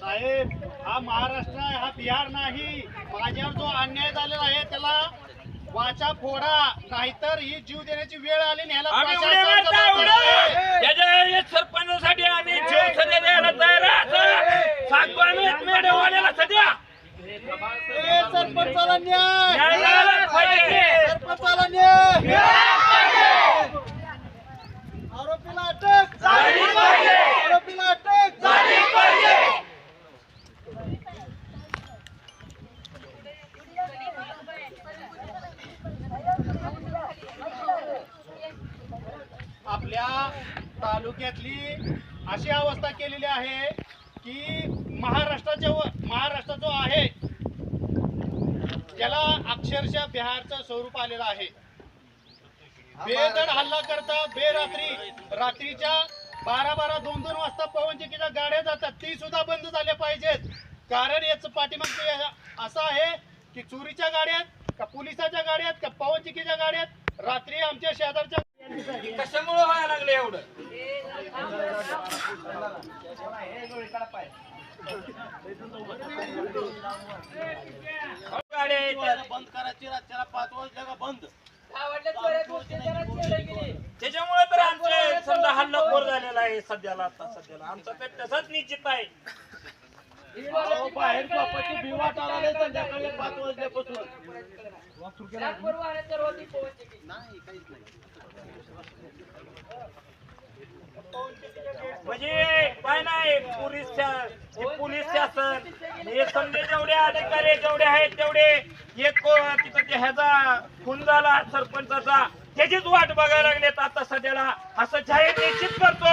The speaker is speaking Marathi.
साहेब हा महाराष्ट्र आहे हा बिहार नाही. माझ्यावर जो अन्याय झालेला आहे त्याला वाचा फोडा नाहीतर ही जीव देण्याची वेळ आली न्यायला प्रशासन सरपंच! सरपंचाला न्याय न्याय मिळालाच पाहिजे. सरपंचाला न्याय आरोपीला अटक झालीच पाहिजे. आरोपीला अटक झालीच पाहिजे. आपल्या तालुक्यातली अशी अवस्था केलेली आहे की महाराष्ट्राच्या महाराष्ट्र जो आहे त्याला अक्षरशः बिहारचं स्वरूप आलेलं आहे. बेदड हल्ला करता बेरात्री रात्रीच्या बारा बारा दोन दोन वाजता पवनचक्कीच्या गाड्या जातात. ती सुद्धा बंद झाल्या पाहिजेत. कारण याचं पाठीमाग असं आहे की चोरीच्या गाड्यात का पोलिसाच्या गाड्यात का पवनचक्कीच्या गाड्यात रात्री आमच्या शेजारच्या कशामुळे व्हायला लागले एवढं? गाड्या येतात. बंद करायची त्याला पाच वाजल्या का बंद? त्याच्यामुळे तर आमचे समजा हल्लाखोर झालेला आहे सध्याला आता सध्याला. आमचा तर तसाच निश्चित आहे. अहो, बाहेर झोपाची भिवाट आला नाही संध्याकाळी पाच वाजल्यापासून. म्हणजे काय नाही पोलीस शा- हे पोलीस शासन हे समजे जेवढे अधिकारी जेवढे आहेत तेवढे एक तिथं ते ह्याचा खून झाला सरपंचाचा त्याचीच वाट बघायला लागलेत आता सध्याला. असं जाहीर निश्चित करतो